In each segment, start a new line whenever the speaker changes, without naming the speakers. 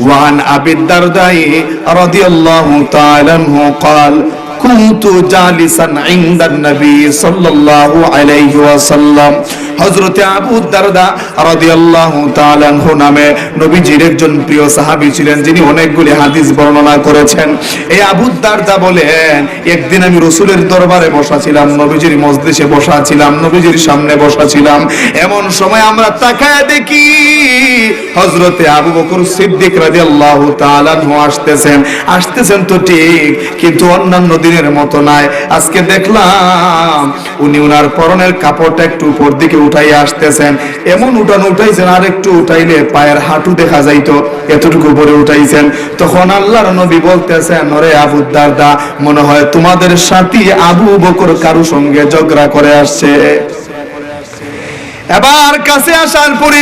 وعن أبي الدرداء رضي الله تعالى عنه قال কুনতু জালিসান ইনদান নবী সাল্লাল্লাহু আলাইহি ওয়াসাল্লাম। আবু দারদা রাদিয়াল্লাহু তাআলা নামে নবীজির একজন প্রিয় সাহাবী ছিলেন, যিনি অনেকগুলি হাদিস বর্ণনা করেছেন। এই আবু দারদা বলেন, একদিন আমি রাসূলের দরবারে বসা ছিলাম, নবীজির মজলিসে বসা ছিলাম, নবীজির সামনে বসা ছিলাম। এমন সময় আমরা তাকায় দেখি হজরতে আবু বকর সিদ্দিক রাদিয়াল্লাহু তাআলা আসতেছেন। আসতেছেন তো ঠিক, কিন্তু অন্যান্য দিনে দিনের মতো নাই। আজকে দেখলাম উনি উনার পরনের কাপড়টা একটু উপর দিকে উঠাই আসতেছেন। এমন উঠানো উঠাইছেন, আর একটু উঠাইলে পায়ের হাঁটু দেখা যাইতো। এতটুকু উপরে উঠাইছেন। তখন আল্লাহর নবী বলতেছেন, ওরে আবু দারদা, মনে হয় তোমাদের সাথী আবু বকর কারু সঙ্গে ঝগড়া করে আসছে। এবার কাছে আসার পরে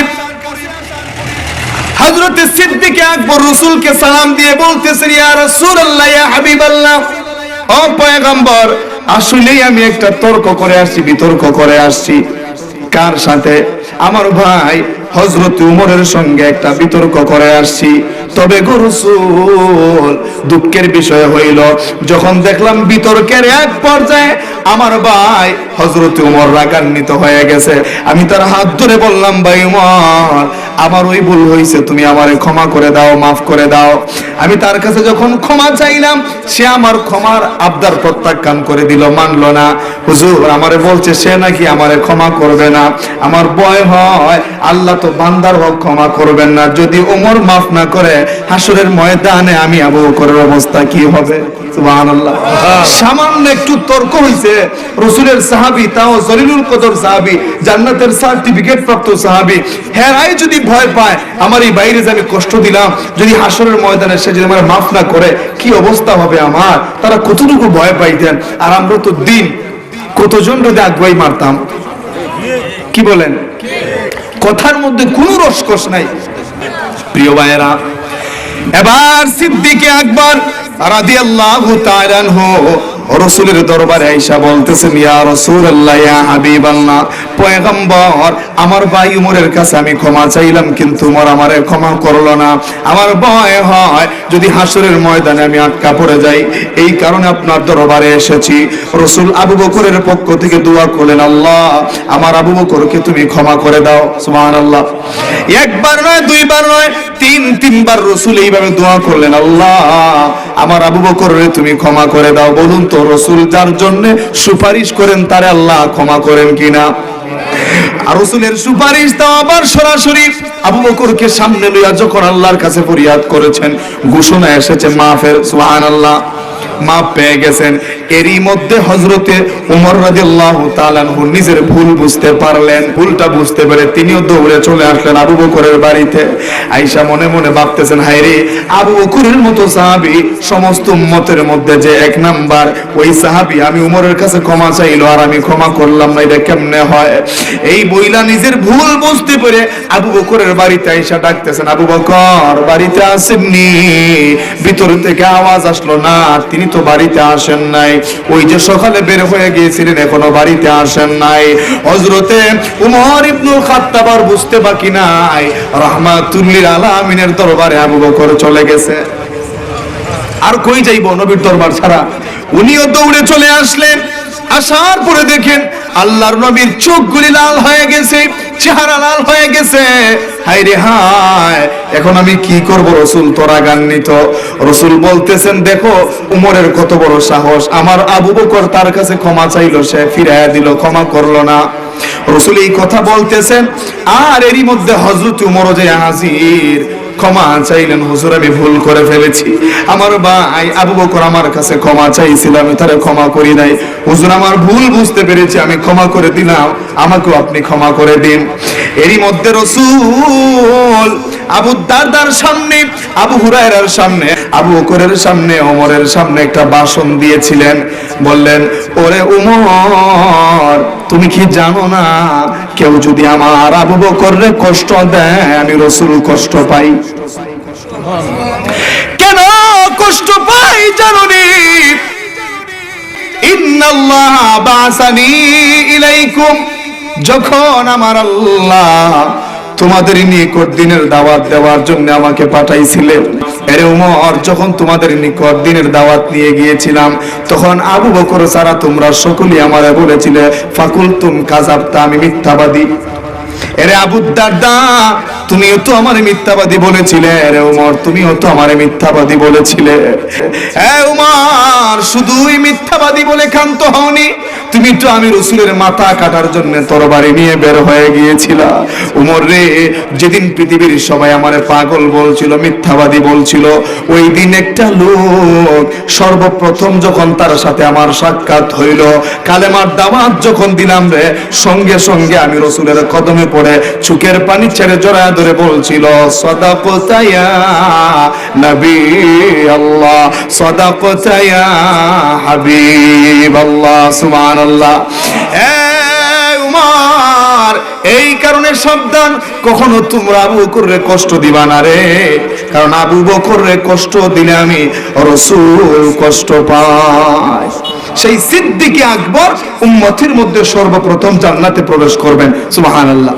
হযরত সিদ্দিক আকবর রাসূলকে সালাম দিয়ে বলতেছেন, ইয়া রাসূলুল্লাহ, ইয়া হাবিবাল্লাহ পয়গম্বর, আসলেই আমি একটা তর্ক করে আসছি, বিতর্ক করে আসছি। কার সাথে? আমার ভাই হজরত উমরের সঙ্গে একটা বিতর্ক করে আসছি। তবে গরুসুল দুঃখের বিষয় হইল, যখন দেখলাম বিতর্কের এক পর্যায়ে আমার ভাই হজরত উমর রাগান্বিত হয়ে গেছে। আমি তার হাত ধরে বললাম ভাই উমর আমার ওই ভুল হয়েছে তুমি আমারে ক্ষমা করে দাও মাফ করে দাও। আমি তার কাছে যখন ক্ষমা চাইলাম সে আমার ক্ষমার আবদার প্রত্যাখ্যান করে দিল মানলো না। হুজুর আমারে বলছে সে নাকি আমারে ক্ষমা করবে না। আমার ভয় হয় আল্লাহ তো বান্দার হক ক্ষমা করবেন না। যদি ওমর মাফ না করে হাসুরের ময়দানে আমি আবু বকরের অবস্থা কি হবে? সুবহানাল্লাহ। সামান্য একটু তর্ক হইছে রসুলের সাহাবী, তাও জলিলুল কদর সাহাবী, জান্নাতের সার্টিফিকেট প্রাপ্ত সাহাবী। হেরাই যদি ভয় পায়, আমার এই বাইরে যে আমি কষ্ট দিলাম, যদি হাসরের ময়দানে সে যদি আমার মাফ না করে, কি অবস্থা হবে আমার? তারা কতটুকু ভয় পাইতেন? আর আমরা তো দিন কতজন যদি আগুয়াই মারতাম? কি বলেন? কথার মধ্যে কোনো রসকস নাই। প্রিয় ভাইয়েরা, এবার সিদ্দিকে আকবর রাদিয়াল্লাহু আমার ভাই উমরের কাছে আমি ক্ষমা চাইলাম, কিন্তু উমর ক্ষমা করল না। আমার ভয় হয়, যদি হাসরের ময়দানে আমি আটকা পড়ে যাই, এই কারণে আপনার দরবারে এসেছি। রসুল আবু বকরের পক্ষ থেকে দোয়া করলেন, আল্লাহ, আমার আবু বকরকে তুমি ক্ষমা করে দাও। সুবহানাল্লাহ। একবার নয়, দুইবার নয় তিন, তিনবার রসুল এইভাবে দোয়া করলেন, আল্লাহ, আমার আবু বকরে তুমি ক্ষমা করে দাও। বলুন তো, রসুল যার জন্য সুপারিশ করেন, তারে আল্লাহ ক্ষমা করেন কিনা? রসুলের সুপারিশ দাও আবার সরাসরি। আবু বকরকে সামনে লইয়া যখন আল্লাহর কাছে ফরিয়াদ করেছেন, ঘোষণা এসেছে, মাফের, সুবহানাল্লাহ মাপ পেয়ে গেছেন। এরই মধ্যে হজরতে উমর রাদিয়াল্লাহু তাআলা আনহু নিজের ভুল বুঝতে পারলেন। ভুলটা বুঝতে পেরে তিনিও দৌড়ে চলে আসলেন আবু বকরের বাড়িতে। আয়েশা মনে মনে ভাবতেছেন হায়রে আবু বকরের মতো সাহাবী সমস্ত উম্মতের মধ্যে যে এক নাম্বার, ওই সাহাবী আমি উমরের কাছে ক্ষমা চাইলো আর আমি ক্ষমা করলাম না, এটা কেমনে হয়? এই বইলা নিজের ভুল বুঝতে পেরে আবু বকরের বাড়িতে আয়েশা ডাকতেছেন, আবু বকর, বাড়িতে আসেননি, ভিতর থেকে আওয়াজ আসলো না তিনি তো বাড়িতে আসেন নাই। ওই যে সকালে বের হয়ে গিয়েছিলেন, এখনও বাড়িতে আসেন নাই। হজরতে উমর ইবনুল খাত্তাব আর বুঝতে বাকি নাই। রহমাতুল্লিল আলামিনের দরবারে আবু বকর চলে গেছে। আর কই যাইব নবীর দরবার ছাড়া? উনিও দৌড়ে চলে আসলেন। আসার পরে দেখেন আল্লাহর নবীর চোখগুলি লাল হয়ে গেছে। চেহারা লাল হয়ে গেছে। হাই রে হায়, এখন আমি কি করব রসুল? তোরা গান্বিত। রসুল বলতেছেন, দেখো, উমরের কত বড় সাহস। আমার আবু বকর তার কাছে ক্ষমা চাইলো, সে ফিরাইয়া দিল, ক্ষমা করল না। রসুল এই কথা বলতেছেন, আর এরই মধ্যে হজরত উমর যে হাজির ক্ষমা চাইলেন, হুজুর, আমি ভুল করে ফেলেছি। আমার ভাই আবু বকর আমার কাছে ক্ষমা চাইছিল, আমি তারে ক্ষমা করি নাই। হুজুর, আমার ভুল বুঝতে পেরেছি, আমি ক্ষমা করে দিলাম। আমাকেও আপনি ক্ষমা করে দিন। এরই মধ্যে রসুল আবু দারদার সামনে, আবু হুরায়রার সামনে, আবু বকরের সামনে, ওমরের সামনে একটা বাসন দিয়েছিলেন। বললেন, ওরে উমর তুমি কি জানো না, কেউ যদি আমার আবু বকররে কষ্ট দেয়, আমি রসুল কষ্ট পাই? কেন কষ্ট পাই জানুনি? ইন্নাল্লাহ বাসানি ইলাইকুম যখন আমার আল্লাহ তোমাদের নিকট দিনের দাওয়াত দেওয়ার জন্য আমাকে পাঠাইছিলেন এরে উমর, যখন তোমাদের নিকট দিনের দাওয়াত নিয়ে গিয়েছিলাম, তখন আবু বকর সারা তোমরা সকলেই আমারে বলেছিলে ফাকুল তুম কাজাবতা আমি মিথ্যাবাদী। এরে আবু দাদা তুমিও তো আমার মিথ্যাবাদী বলেছিলে। রে উমর, তুমিও তো আমার মিথ্যাবাদী বলেছিলে। হ্যাঁ উমর, শুধুই মিথ্যাবাদী বলে ক্ষান্ত হওনি। তুমি তো আমি রসুলের মাথা কাটার জন্য তরবারি নিয়ে বের হয়ে গিয়েছিলা। উমর রে, যেদিন পৃথিবীর সবাই আমার পাগল বলছিল, মিথ্যাবাদী বলছিল, ওই দিন একটা লোক সর্বপ্রথম যখন তার সাথে আমার সাক্ষাৎ হইল, কালেমার দাওয়াত যখন দিলাম রে, সঙ্গে সঙ্গে আমি রসুলের কদমে পড়ে চুকের পানি ছেড়ে জড়ায় ধরে বলছিল, সদাকতায়া নবী আল্লাহ, সদাকতায়া হাবিব আল্লাহ এই উমর, এই কারণে সাবধান। কখনো তোমরা আবু বকররে কষ্ট দিবা না রে। কারণ আবু বকররে কষ্ট দিলে আমি রসুল কষ্ট পাই। সেই সিদ্দিকে আকবর উম্মতের মধ্যে সর্বপ্রথম জান্নাতে প্রবেশ করবেন। সুবহানাল্লাহ।